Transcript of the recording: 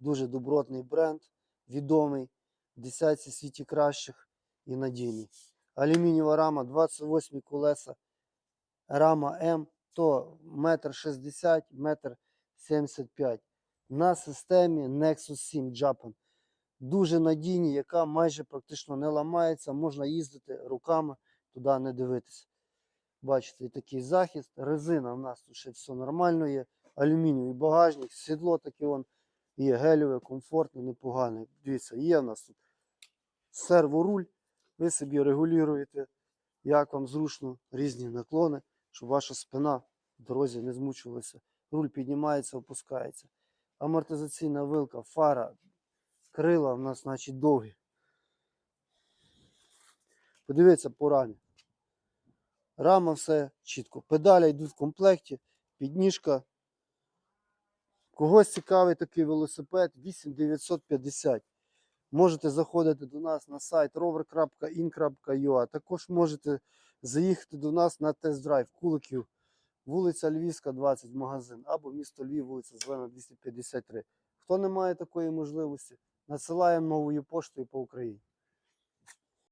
Дуже добротний бренд, відомий в десятці світі кращих і надійний. Алюмінієва рама, 28 колеса, рама М, то метр 60, метр 75. На системі Nexus 7 Japan. Дуже надійні, яка майже практично не ламається, можна їздити руками, туди не дивитися. Бачите, такий захист. Резина в нас тут ще все нормально є. Алюмінієвий багажник, сідло таке є гелеве, комфортне, непогане. Дивіться, є в нас тут серворуль. Ви собі регулюєте, як вам зручно, різні наклони, щоб ваша спина в дорозі не змучувалася. Руль піднімається, опускається. Амортизаційна вилка, фара, крила в нас, значить, довгі. Подивіться по рамі. Рама все чітко. Педалі йдуть в комплекті, підніжка. Когось цікавий такий велосипед 8950. Можете заходити до нас на сайт rover.in.ua. Також можете заїхати до нас на тест-драйв Куликів, вулиця Львівська, 20, магазин, або місто Львів, вулиця Зелена, 253. Хто не має такої можливості, надсилаємо новою поштою по Україні.